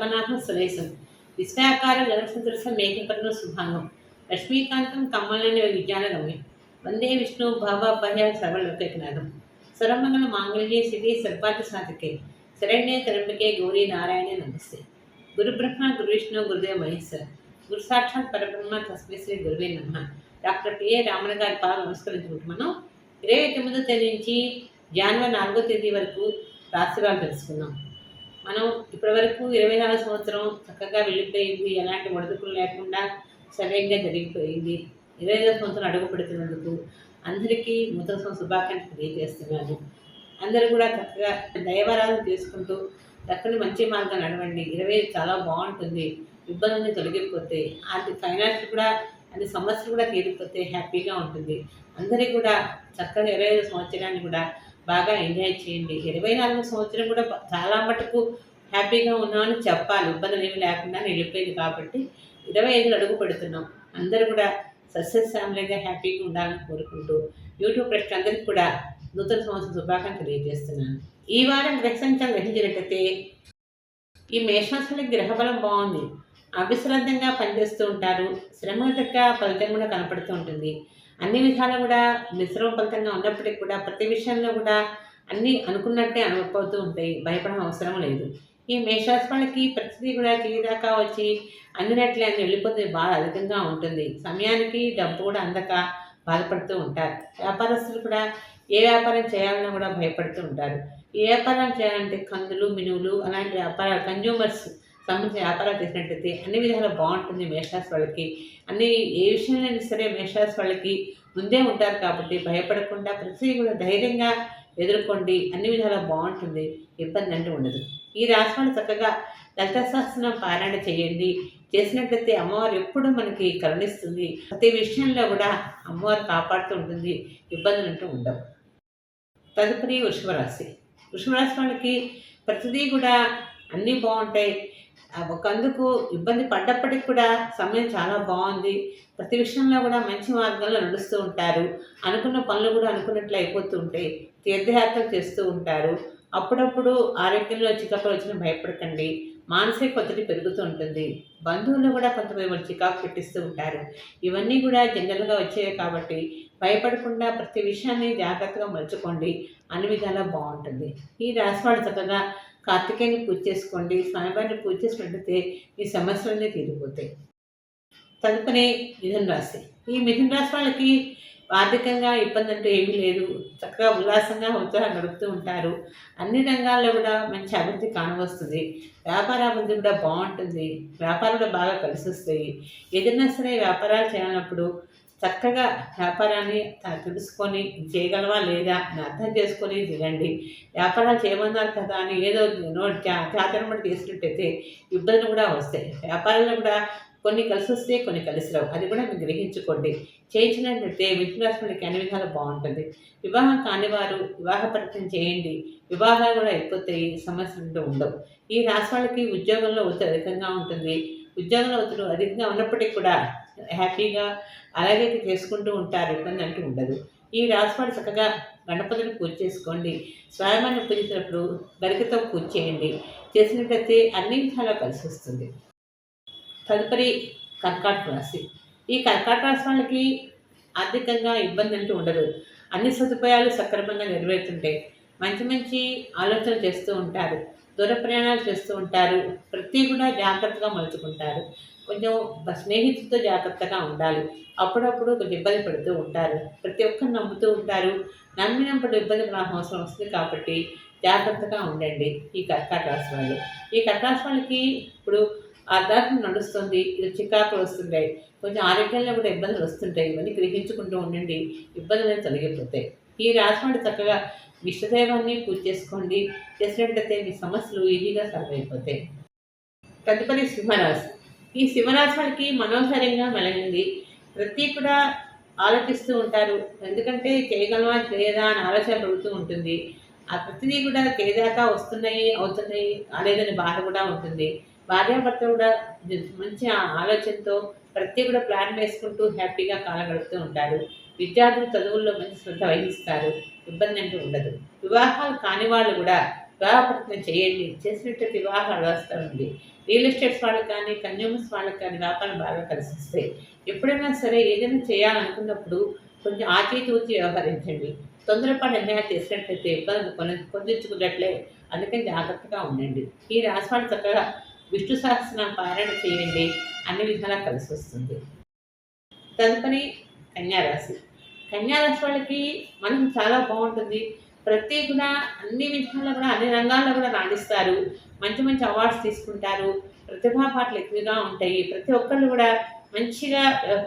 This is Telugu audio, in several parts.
పద్మనాభం సురేశం. విశ్వాకార జగత్సదృశం మేఘపర్ణ శుభాంగం లక్ష్మీకాంతం కమ్మలని విజ్ఞానగమ్యం. వందే విష్ణు భావాభయ సర్వలోకనాథం సరమంగళ మాంగళ్యే సిద్ధి సర్వార్థ సాధకే. శరణ్య త్రంబకే గౌరీ నారాయణ నమస్తే. గురు బ్రహ్మ గురు గురుదేవ మహేశ్వర్. గురు సాక్షాత్ పరబ్రహ్మ తస్మై శ్రీ గురువే నమ. డాక్టర్ పిఏ రామణ గారి పాలు నమస్కరించుకుంటున్నాను. ఇరవై తొమ్మిదో తేదీ నుంచి జనవరి నాలుగో తేదీ వరకు రాశివాళ్ళు తెలుసుకుందాం. మనం ఇప్పటివరకు ఇరవై నాలుగు సంవత్సరం చక్కగా వెళ్ళిపోయింది ఎలాంటి ఒడిదుకులు లేకుండా సవ్యంగా జరిగిపోయింది. ఇరవై ఐదో సంవత్సరం అడుగు పెడుతున్నందుకు అందరికీ నూతన శుభాకాంక్షలు తెలియజేస్తున్నాను. అందరూ కూడా చక్కగా దైవారాధన చేసుకుంటూ చక్కని మంచి మార్గం నడవండి. ఇరవై చాలా బాగుంటుంది. ఇబ్బందులు తొలగిపోతే అది ఫైనాన్స్ కూడా అన్ని సమస్యలు కూడా తీరిపోతే హ్యాపీగా ఉంటుంది. అందరికీ కూడా చక్కగా ఇరవై ఐదు సంవత్సరాన్ని కూడా బాగా ఎంజాయ్ చేయండి. ఇరవై నాలుగు సంవత్సరం కూడా చాలా మటుకు హ్యాపీగా ఉన్నామని చెప్పాలి. ఇబ్బందులు ఏమి లేకుండా వెళ్ళిపోయింది కాబట్టి ఇరవై ఐదులు అడుగు పెడుతున్నాం. అందరూ కూడా సక్సెస్ ఫ్యామిలీగా హ్యాపీగా ఉండాలని కోరుకుంటూ యూట్యూబ్ అందరికీ కూడా నూతన సంవత్సరం శుభాకాంక్షలు తెలియజేస్తున్నాను. ఈ వారం గ్రహ సంచారం గ్రహించినట్టయితే ఈ మేషరాశులకి గ్రహబలం బాగుంది. అవిశ్రాంతంగా పనిచేస్తూ ఉంటారు. శ్రమ తగ్గ ఫలితం కూడా కనపడుతూ ఉంటుంది. అన్ని విధాలు కూడా మిశ్రమ ఉన్నప్పటికీ కూడా ప్రతి విషయంలో కూడా అన్నీ అనుకున్నట్టే అనుకపోతూ ఉంటాయి. భయపడడం అవసరం లేదు. ఈ మేషరాశి వాళ్ళకి ప్రతిదీ కూడా చేయదాకా వచ్చి అందినట్లే అని వెళ్ళిపోతే బాధ అధికంగా ఉంటుంది. సమయానికి డబ్బు కూడా అందక బాధపడుతూ ఉంటారు. వ్యాపారస్తులు కూడా ఏ వ్యాపారం చేయాలన్నా కూడా భయపడుతూ ఉంటారు. ఏ వ్యాపారం చేయాలంటే కందులు మినువులు అలాంటి వ్యాపారాలు కన్జ్యూమర్స్ సంబంధించిన వ్యాపారాలు చేసినట్టయితే అన్ని విధాలు బాగుంటుంది మేషరాశి వాళ్ళకి. అన్ని ఏ విషయంలో సరే మేషరాశి వాళ్ళకి ముందే ఉంటారు కాబట్టి భయపడకుండా ప్రతిదీ కూడా ధైర్యంగా ఎదుర్కోండి. అన్ని విధాలా బాగుంటుంది. ఇబ్బంది అంటే ఉండదు. ఈ రాశి చక్కగా లలిత సహస్రం పారాయణ చేయండి. చేసినట్లయితే అమ్మవారు ఎప్పుడూ మనకి కరుణిస్తుంది. ప్రతి విషయంలో కూడా అమ్మవారు కాపాడుతూ ఉంటుంది. ఇబ్బందులు అంటూ ఉండవు. తదుపరి వృషభరాశి వృషభరాశి వాళ్ళకి ప్రతిదీ కూడా అన్నీ బాగుంటాయి. ఒకందుకు ఇబ్బంది పడ్డప్పటికి కూడా సమయం చాలా బాగుంది. ప్రతి విషయంలో కూడా మంచి మార్గంలో నడుస్తూ ఉంటారు. అనుకున్న పనులు కూడా అనుకున్నట్లు అయిపోతుంటే తీర్థయాత్ర తీర్థయాత్రలు చేస్తూ ఉంటారు. అప్పుడప్పుడు ఆరోగ్యంలో చికాకులు వచ్చిన భయపడకండి. మానసిక ఒత్తిడి పెరుగుతూ ఉంటుంది. బంధువులు కూడా కొంతమంది చికాకు పెట్టిస్తూ ఉంటారు. ఇవన్నీ కూడా జనరల్గా వచ్చేవి కాబట్టి భయపడకుండా ప్రతి విషయాన్ని జాగ్రత్తగా మలుచుకోండి. అన్ని విధాలా బాగుంటుంది. ఈ రాశి చక్కగా కార్తికేయని పూజ చేసుకోండి స్వామివారిని పూజ చేసినట్టయితే ఈ సమస్యలన్నీ తీరిపోతాయి. తదుపరి మిథున రాశి. ఈ మిథున రాశి వాళ్ళకి ఆర్థికంగా ఇబ్బంది అంటూ ఏమీ లేదు. చక్కగా ఉల్లాసంగా ఉత్సాహం గడుపుతూ ఉంటారు. అన్ని రంగాల్లో కూడా మంచి అభివృద్ధి కానవస్తుంది. వ్యాపార అభివృద్ధి కూడా బాగుంటుంది. వ్యాపారం కూడా బాగా కలిసి వస్తాయి ఏదైనా సరే వ్యాపారాలు చేయాలన్నప్పుడు చక్కగా వ్యాపారాన్ని తెలుసుకొని చేయగలవా లేదా అని అర్థం చేసుకొని తినండి వ్యాపారాలు చేయమన్నారు కదా అని ఏదో నోట్ జాతర మట్టి చేసినట్టయితే ఇబ్బందులు కూడా వస్తాయి. వ్యాపారాలు కూడా కొన్ని కలిసి వస్తే కొన్ని కలిసి రావు. అది కూడా మీరు గ్రహించుకోండి. చేయించినట్లయితే మిథునాశ్వరుడికి అన్ని విధాలు బాగుంటుంది. వివాహం కాని వారు వివాహ ప్రయత్నం చేయండి. వివాహాలు కూడా అయిపోతాయి. సమస్యలు ఉండవు. ఈ రాశి వాళ్ళకి ఉద్యోగంలో ఒత్తిడి అధికంగా ఉంటుంది. ఉద్యోగంలో ఒత్తిడి అధికంగా ఉన్నప్పటికీ కూడా హ్యాపీగా అలాగే చేసుకుంటూ ఉంటారు ఇబ్బంది అంటూ ఉండదు. ఈ రాశి చక్కగా గణపతిని పూజ చేసుకోండి. స్వామిని పూజించినప్పుడు గరికతో పూజ చేయండి. చేసినట్లయితే అన్ని విధాలా కలిసి వస్తుంది. తదుపరి కర్కాటక రాశి. ఈ కర్కాటక రాశి వాళ్ళకి ఆర్థికంగా ఇబ్బంది అంటూ ఉండదు. అన్ని సదుపాయాలు సక్రమంగా నెరవేరుతుంటాయి. మంచి మంచి ఆలోచనలు చేస్తూ ఉంటారు. దూర ప్రయాణాలు చేస్తూ ఉంటారు. ప్రతి కూడా జాగ్రత్తగా మలుచుకుంటారు. కొంచెం స్నేహితులతో జాగ్రత్తగా ఉండాలి. అప్పుడప్పుడు కొంచెం ఇబ్బంది పడుతూ ఉంటారు. ప్రతి ఒక్కరు నమ్ముతూ ఉంటారు. నమ్మినప్పుడు ఇబ్బంది పడాల్సిన అవసరం వస్తుంది కాబట్టి జాగ్రత్తగా ఉండండి ఈ కర్కాటక వాళ్ళు. ఈ కర్కాటక వాళ్ళకి ఇప్పుడు అర్ధార్థం నడుస్తుంది. ఇది చికాకులు వస్తుంటాయి. కొంచెం ఆరోగ్యంలో కూడా ఇబ్బందులు వస్తుంటాయి. ఇవన్నీ గ్రహించుకుంటూ ఉండండి. ఇబ్బందులు తొలగిపోతాయి. ఈ రాశి వాళ్ళు చక్కగా ఇష్టదేవాన్ని పూజ చేసుకోండి. చేసినట్లయితే మీ సమస్యలు ఈజీగా సాల్వ్ అయిపోతాయి. తదుపరి సింహరాశి. ఈ సింహరాశి మనోహరంగా మెలగింది ప్రతి కూడా ఆలోచిస్తూ ఉంటారు. ఎందుకంటే చేయగలమా చేయదా అని ఆలోచన పెరుగుతూ ఉంటుంది. ఆ ప్రతిదీ కూడా చేయదాకా వస్తున్నాయి అవుతున్నాయి లేదని బాధ కూడా ఉంటుంది. భార్యాభర్త కూడా మంచి ఆలోచనతో ప్రతి కూడా ప్లాన్ వేసుకుంటూ హ్యాపీగా కాలం గడుపుతూ ఉంటారు. విద్యార్థులు చదువుల్లో మంచి శ్రద్ధ వహిస్తారు. ఇబ్బంది అంటూ ఉండదు. వివాహాలు కాని వాళ్ళు కూడా వివాహ ప్రయత్నం చేయండి. చేసినట్టు వివాహాలు ఉంది. రియల్ ఎస్టేట్స్ వాళ్ళకి కానీ కన్జ్యూమర్స్ వాళ్ళకి కానీ వ్యాపారం బాగా కలిసి వస్తాయి ఎప్పుడైనా సరే ఏదైనా చేయాలనుకున్నప్పుడు కొంచెం ఆచితూచి వ్యవహరించండి. తొందరపాటు నిర్ణయాలు చేసినట్లయితే ఇబ్బంది కొన పొందించుకున్నట్లే అందుకని జాగ్రత్తగా ఉండండి. ఈ రాశి చక్కగా విష్ణు సహస్రనామ పారాయణ చేయండి. అన్ని విధాలా కలిసి వస్తుంది. తదుపరి కన్యారాశి. కన్యారాశి వాళ్ళకి మనం చాలా బాగుంటుంది. ప్రతి కూడా అన్ని విషయాల్లో కూడా అన్ని రంగాల్లో కూడా రాణిస్తారు. మంచి మంచి అవార్డ్స్ తీసుకుంటారు. ప్రతిభా పాటలు ఎక్కువగా ఉంటాయి. ప్రతి ఒక్కళ్ళు కూడా మంచిగా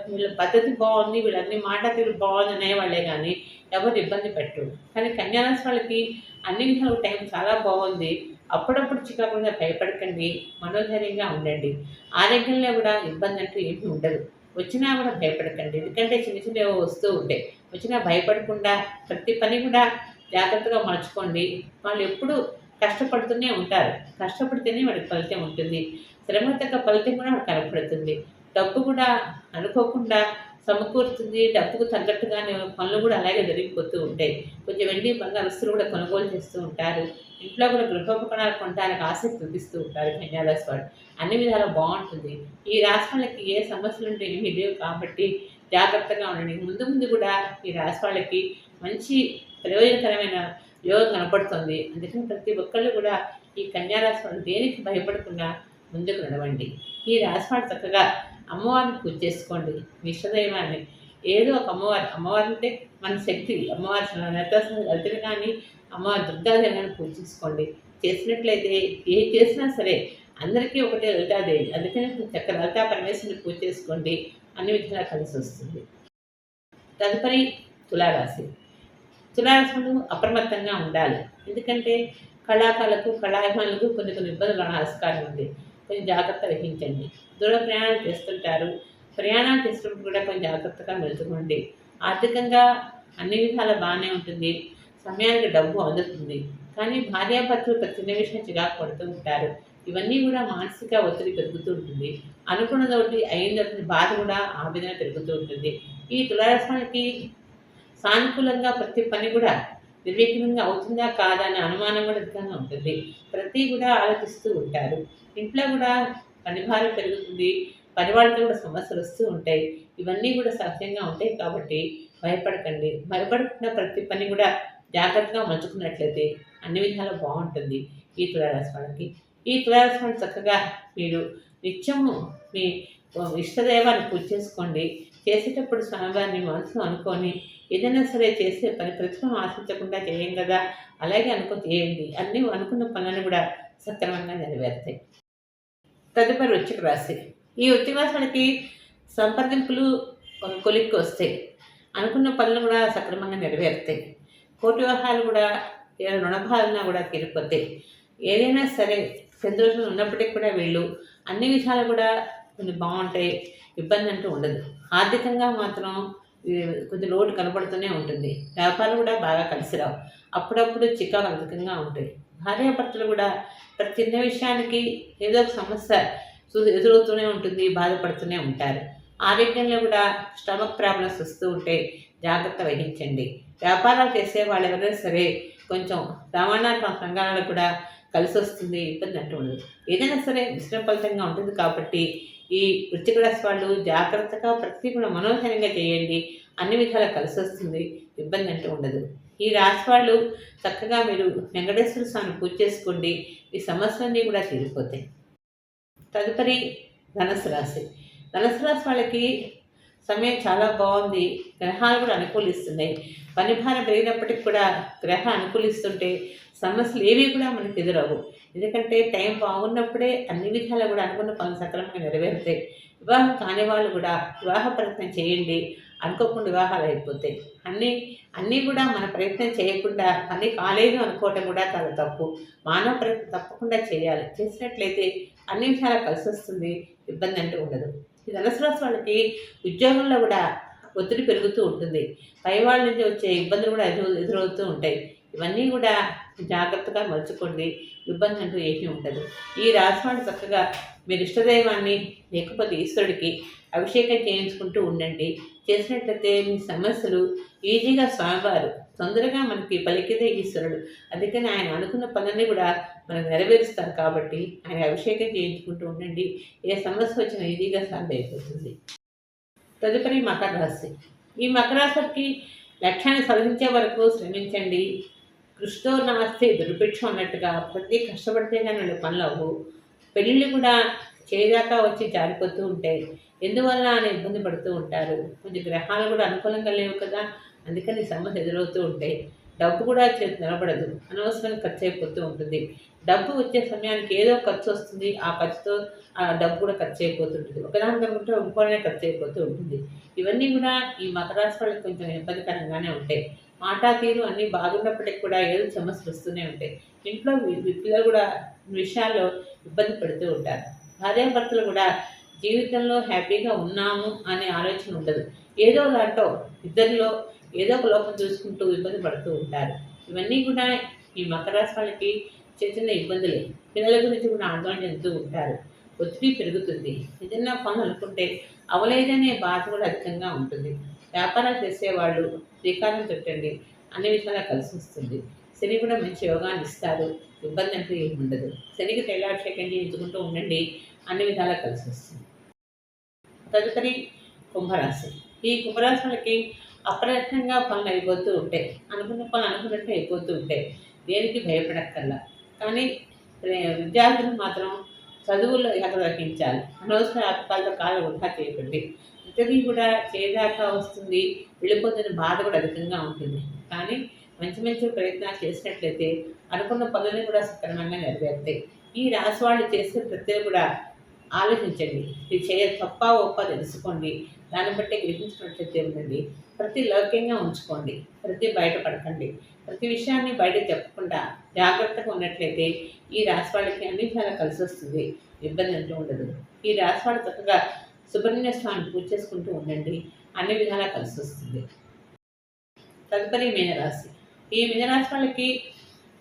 వీళ్ళ పద్ధతి బాగుంది వీళ్ళన్ని మాట తీరు బాగుంది అనేవాళ్ళే కానీ ఎవరు ఇబ్బంది పెట్టరు. కానీ కన్యారాశి వాళ్ళకి అన్ని విధాలు టైం చాలా బాగుంది. అప్పుడప్పుడు చికాకుండా భయపడకండి. మనోధైర్యంగా ఉండండి. ఆరోగ్యంలో కూడా ఇబ్బంది అంటూ ఏమీ ఉండదు. వచ్చినా కూడా భయపడకండి. ఎందుకంటే చిన్న చిన్నవి వస్తూ ఉంటాయి. వచ్చినా భయపడకుండా ప్రతి పని కూడా జాగ్రత్తగా మలుచుకోండి. వాళ్ళు ఎప్పుడు కష్టపడుతూనే ఉంటారు. కష్టపడితేనే వాడికి ఫలితం ఉంటుంది. శ్రమ తగ్గ ఫలితం కూడా వాడికి కనపడుతుంది. డబ్బు కూడా అనుకోకుండా సమకూరుతుంది. డబ్బుకు తగ్గట్టుగానే పనులు కూడా అలాగే జరిగిపోతూ ఉంటాయి. కొంచెం వెండి బంగారు వస్తువులు కూడా కొనుగోలు చేస్తూ ఉంటారు. ఇంట్లో కూడా గృహోపకరణాలు కొనడానికి ఆసక్తి చూపిస్తూ ఉంటారు. కన్యారాశి వాడు అన్ని విధాలు బాగుంటుంది. ఈ రాశి ఏ సమస్యలు ఉంటే ఏమీ లేవు కాబట్టి జాగ్రత్తగా ఉండండి. ముందు ముందు కూడా ఈ రాశి వాళ్ళకి మంచి ప్రయోజనకరమైన యోగం కనపడుతుంది. అందుకని ప్రతి ఒక్కళ్ళు కూడా ఈ కన్యారాశి వాళ్ళు దేనికి భయపడకుండా ముందుకు నడవండి. ఈ రాశి వాళ్ళు చక్కగా అమ్మవారిని పూజ చేసుకోండి. విశ్వదైవాన్ని ఏదో ఒక అమ్మవారి అమ్మవారి అంటే మన శక్తి. అమ్మవారి లలితని కానీ అమ్మవారి దుర్గాదేవి కానీ పూజించుకోండి. చేసినట్లయితే ఏ చేసినా సరే అందరికీ ఒకటే లలితాదేవి అందుకని చక్కగా లలితా పరమేశ్వరిని పూజ చేసుకోండి అన్ని విధంగా కలిసి వస్తుంది. తదుపరి తులారాశి. తులారాశులు అప్రమత్తంగా ఉండాలి. ఎందుకంటే కళాకారులకు కళాభిమానులకు కొన్ని కొన్ని ఇబ్బందులు ఆస్కారం ఉంది. కొంచెం జాగ్రత్త వహించండి. దూర ప్రయాణాలు చేస్తుంటారు. ప్రయాణాలు చేసినప్పుడు కూడా కొంచెం జాగ్రత్తగా మెలుచుకోండి. ఆర్థికంగా అన్ని విధాల బాగానే ఉంటుంది. సమయానికి డబ్బు అందుతుంది. కానీ భార్యాభర్తలు ప్రతి చిన్న విషయం చిరాకు పడుతూ ఉంటారు. ఇవన్నీ కూడా మానసిక ఒత్తిడి పెరుగుతూ ఉంటుంది. అనుకున్నది ఒకటి అయినటువంటి బాధ కూడా ఆవేదన పెరుగుతూ ఉంటుంది. ఈ తులారసానికి సానుకూలంగా ప్రతి పని కూడా నిర్విఘ్నంగా అవుతుందా కాదా అనే అనుమానం కూడా అధికంగా ఉంటుంది. ప్రతి కూడా ఆలోచిస్తూ ఉంటారు. ఇంట్లో కూడా పనిభారం పెరుగుతుంది. పనివాళ్ళతో కూడా సమస్యలు వస్తూ ఉంటాయి. ఇవన్నీ కూడా సహజంగా ఉంటాయి కాబట్టి భయపడకండి. భయపడకుండా ప్రతి పని కూడా జాగ్రత్తగా మంచుకున్నట్లయితే అన్ని విధాలు బాగుంటుంది ఈ తులారాశి వాళ్ళకి ఈ తులారాశి చక్కగా మీరు నిత్యము మీ ఇష్టదైవాన్ని పూజ చేసుకోండి. చేసేటప్పుడు స్వామివారిని మనసులో అనుకొని ఏదైనా సరే చేసే పని ప్రతిఫలం ఆశించకుండా చేయం కదా? అలాగే అనుకో చేయండి. అన్నీ అనుకున్న పనులను కూడా సక్రమంగా నెరవేరుతాయి. తదుపరి వృచ్చిక రాశి. ఈ వృచ్చిక రాశి వాళ్ళకి సంప్రదింపులు ఒక కొలిక్కి వస్తాయి అనుకున్న పనులు కూడా సక్రమంగా నెరవేరుతాయి. కోటి వ్యవహారాలు కూడా రుణభావన కూడా తీరిపోతాయి. ఏదైనా సరే సంతోషం ఉన్నప్పటికీ కూడా వీళ్ళు అన్ని విషయాలు కూడా కొన్ని బాగుంటాయి ఇబ్బంది అంటూ ఉండదు. ఆర్థికంగా మాత్రం కొంచెం లోటు కనపడుతూనే ఉంటుంది. వ్యాపారాలు కూడా బాగా కలిసి రావు. అప్పుడప్పుడు చికాకు అధికంగా ఉంటాయి. భార్యాభర్తలు కూడా ప్రతి చిన్న విషయానికి ఏదో ఒక సమస్య ఎదురవుతూనే ఉంటుంది బాధపడుతూనే ఉంటారు. ఆరోగ్యంలో కూడా స్టమక్ ప్రాబ్లమ్స్ వస్తూ ఉంటే జాగ్రత్త వహించండి. వ్యాపారాలు చేసే వాళ్ళు ఎవరైనా సరే కొంచెం రవాణా రంగాలలో కూడా కలిసి వస్తుంది ఇబ్బంది అంటూ ఉండదు. ఏదైనా సరే మిశ్రమ ఫలితంగా ఉంటుంది కాబట్టి ఈ వృత్తిక రాశి వాళ్ళు జాగ్రత్తగా ప్రతి కూడా మనోహరంగా చేయండి. అన్ని విధాలా కలిసి వస్తుంది ఇబ్బంది అంటూ ఉండదు. ఈ రాశి వాళ్ళు చక్కగా మీరు వెంకటేశ్వర స్వామిని పూజ చేసుకోండి. ఈ సమస్యలన్నీ కూడా తీరిపోతాయి. తదుపరి ధనుసు రాశి. ధనుసు రాశి వాళ్ళకి సమయం చాలా బాగుంది. గ్రహాలు కూడా అనుకూలిస్తున్నాయి. పనిభారం పెరిగినప్పటికి కూడా గ్రహం అనుకూలిస్తుంటే సమస్యలు ఏవి కూడా మనకు ఎదురవు ఎందుకంటే టైం బాగున్నప్పుడే అన్ని విధాలు కూడా అనుకున్న పనులు సక్రమంగా నెరవేరుతాయి. వివాహం కాని వాళ్ళు కూడా వివాహ ప్రయత్నం చేయండి. అనుకోకుండా వివాహాలు అయిపోతాయి. అన్నీ అన్నీ కూడా మన ప్రయత్నం చేయకుండా పని కాలేదు అనుకోవటం కూడా చాలా తప్పు. మానవ ప్రయత్నం తప్పకుండా చేయాలి. చేసినట్లయితే అన్ని విషయాలు కలిసి వస్తుంది ఇబ్బంది అంటూ ఉండదు. ధనుసు రాశి వాళ్ళకి ఉద్యోగంలో కూడా ఒత్తిడి పెరుగుతూ ఉంటుంది. పై వాళ్ళ నుంచి వచ్చే ఇబ్బందులు కూడా ఎదురు ఎదురవుతూ ఉంటాయి. ఇవన్నీ కూడా జాగ్రత్తగా మలుచుకోండి. ఇబ్బంది అంటూ ఏమీ ఉండదు. ఈ రాశి చక్కగా మీరు ఇష్టదైవాన్ని లేకపోతే ఈశ్వరుడికి అభిషేకం చేయించుకుంటూ ఉండండి. చేసినట్లయితే మీ సమస్యలు ఈజీగా స్వామివారు తొందరగా మనకి పలికితే ఈశ్వరుడు. అందుకని ఆయన అనుకున్న పనులన్నీ కూడా మనం నెరవేరుస్తారు కాబట్టి ఆయన అభిషేకం చేయించుకుంటూ ఉండండి. ఏ సమస్య వచ్చినా ఈజీగా సాల్వ్ అయిపోతుంది. తదుపరి మకర రాశి. ఈ మకర రాశికి లక్ష్యాన్ని సాధించే వరకు శ్రమించండి. కృష్ణో నాస్తి దుర్భిక్షం అన్నట్టుగా ప్రతి కష్టపడితే కానీ వాళ్ళ పనులు అవ్వు. పెళ్ళిళ్ళు కూడా చేయదాకా వచ్చి జారిపోతూ ఉంటాయి. ఎందువల్ల అని ఇబ్బంది పడుతూ ఉంటారు. కొంచెం గ్రహాలు కూడా అనుకూలంగా లేవు కదా. అందుకని సమస్య ఎదురవుతూ ఉంటాయి డబ్బు కూడా చేతి నిలబడదు. అనవసరంగా ఖర్చు అయిపోతూ ఉంటుంది. డబ్బు వచ్చే సమయానికి ఏదో ఖర్చు వస్తుంది. ఆ ఖర్చుతో ఆ డబ్బు కూడా ఖర్చు అయిపోతుంటుంది ఒకదాని కనుకుంటే ఇంకోనే ఖర్చు అయిపోతూ ఉంటుంది. ఇవన్నీ కూడా ఈ మకర వాళ్ళకి కొంచెం ఇబ్బందికరంగానే ఉంటాయి. మాట తీరు అన్నీ బాగున్నప్పటికీ కూడా ఏదో సమస్యలు వస్తూనే ఉంటాయి. ఇంట్లో పిల్లలు కూడా విషయాల్లో ఇబ్బంది పడుతూ ఉంటారు. భార్యాభర్తలు కూడా జీవితంలో హ్యాపీగా ఉన్నాము అనే ఆలోచన ఉండదు. ఏదో దాంట్లో ఇద్దరిలో ఏదో ఒక లోపం చూసుకుంటూ ఇబ్బంది పడుతూ ఉంటారు. ఇవన్నీ కూడా ఈ మకర రాశి వాళ్ళకి చిన్న చిన్న ఇబ్బందులే. పిల్లల గురించి కూడా ఆందోళన చెందుతూ ఉంటారు. ఒత్తిడి పెరుగుతుంది. ఏదైనా పనులు అనుకుంటే అవలేదనే బాధ కూడా అధికంగా ఉంటుంది. వ్యాపారాలు చేసేవాళ్ళు శ్రీకారం చుట్టండి. అన్ని విషయాలు కలిసి వస్తుంది. శని కూడా మంచి యోగాన్ని ఇస్తారు. ఇబ్బంది అంటూ ఏమి ఉండదు. శనికి తైలాభిషేకం చేయించుకుంటూ ఉండండి. అన్ని విధాలా కలిసి వస్తుంది. తదుపరి కుంభరాశి. ఈ కుంభరాశి వాళ్ళకి అప్రయత్నంగా పనులు అయిపోతూ ఉంటాయి. అనుకున్న పనులు అనుకున్నట్టు అయిపోతూ ఉంటాయి. దేనికి భయపడక్కర్లా. కానీ విద్యార్థులు మాత్రం చదువుల్లో ఎక్కడ రక్షించాలి అనవసర అర్థాలతో కాలు వృధా చేయకండి. ఇంటర్వ్యూ కూడా చేయదాకా వస్తుంది. వెళ్ళిపోతున్న బాధ కూడా అధికంగా ఉంటుంది. కానీ మంచి మంచి ప్రయత్నాలు చేసినట్లయితే అనుకున్న పనులను కూడా సక్రమంగా నెరవేరుతాయి. ఈ రాసి వాళ్ళు చేసే ప్రతి కూడా ఆలోచించండి. ఇది చేయ తప్ప ఒప్ప తెలుసుకోండి. దాన్ని బట్టి గ్రహించినట్లయితే ఉండండి ప్రతి లౌక్యంగా ఉంచుకోండి. ప్రతి బయటపడకండి. ప్రతి విషయాన్ని బయట చెప్పకుండా జాగ్రత్తగా ఉన్నట్లయితే ఈ రాశి వాళ్ళకి అన్ని విధాలా కలిసి వస్తుంది. ఇబ్బంది అంటూ ఉండదు. ఈ రాశి వాళ్ళు చక్కగా సుబ్రహ్మణ్య స్వామిని పూజ చేసుకుంటూ ఉండండి. అన్ని విధాలా కలిసి వస్తుంది. తదుపరి మీనరాశి. ఈ మీనరాశి వాళ్ళకి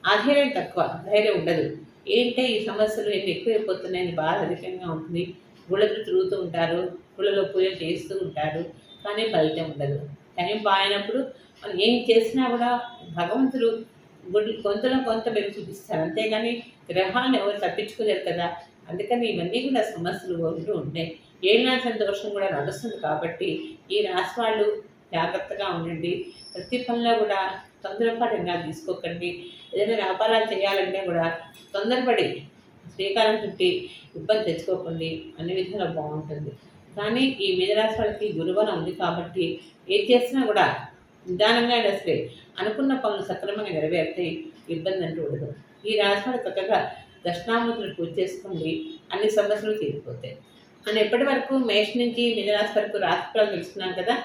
ఆధైర్యం తక్కువ. ధైర్యం ఉండదు. ఏంటంటే ఈ సమస్యలు ఏంటి ఎక్కువైపోతున్నాయని బాధ అధికంగా ఉంటుంది. గుళ్ళకు తిరుగుతూ ఉంటారు గుళ్ళలో పూజలు చేస్తూ ఉంటారు కానీ ఫలితం ఉండదు. టైం బాగినప్పుడు మనం ఏం చేసినా కూడా భగవంతుడు గుడి కొంతలో కొంత మేము చూపిస్తారు అంతేగాని గ్రహాన్ని ఎవరు తప్పించుకోలేరు కదా. అందుకని ఇవన్నీ కూడా సమస్యలు ఉంటూ ఉంటాయి. ఏళ్ళ దోషం కూడా నడుస్తుంది కాబట్టి ఈ రాసి వాళ్ళు జాగ్రత్తగా ఉండండి. ప్రతి పనిలో కూడా తొందరపాటు తీసుకోకండి. ఏదైనా వ్యాపారాలు చేయాలంటే కూడా తొందరపడి శ్రీకారం చుట్టి ఇబ్బంది తెచ్చుకోకండి. అన్ని విధాలు బాగుంటుంది. కానీ ఈ మీనరాశి వాళ్ళకి గురుబలం ఉంది కాబట్టి ఏం చేసినా కూడా నిదానంగా అయినా సరే అనుకున్న పనులు సక్రమంగా నెరవేరితే ఇబ్బంది అంటూ ఉండదు. ఈ రాశి వాళ్ళు చక్కగా దక్షిణామూర్తులను పూజ చేసుకోండి. అన్ని సమస్యలు తీరిపోతాయి. మనం ఎప్పటి వరకు మేష నుంచి మీనరాశి వరకు రాశి ఫలాలు తెలుసుకున్నాం కదా?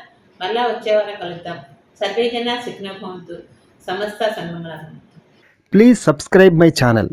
మళ్ళీ వచ్చే వారం కలుద్దాం. సర్వేజన సుఖినభవంతు సమస్త సన్మంగళాభవంతు ప్లీజ్ సబ్స్క్రైబ్ మై ఛానల్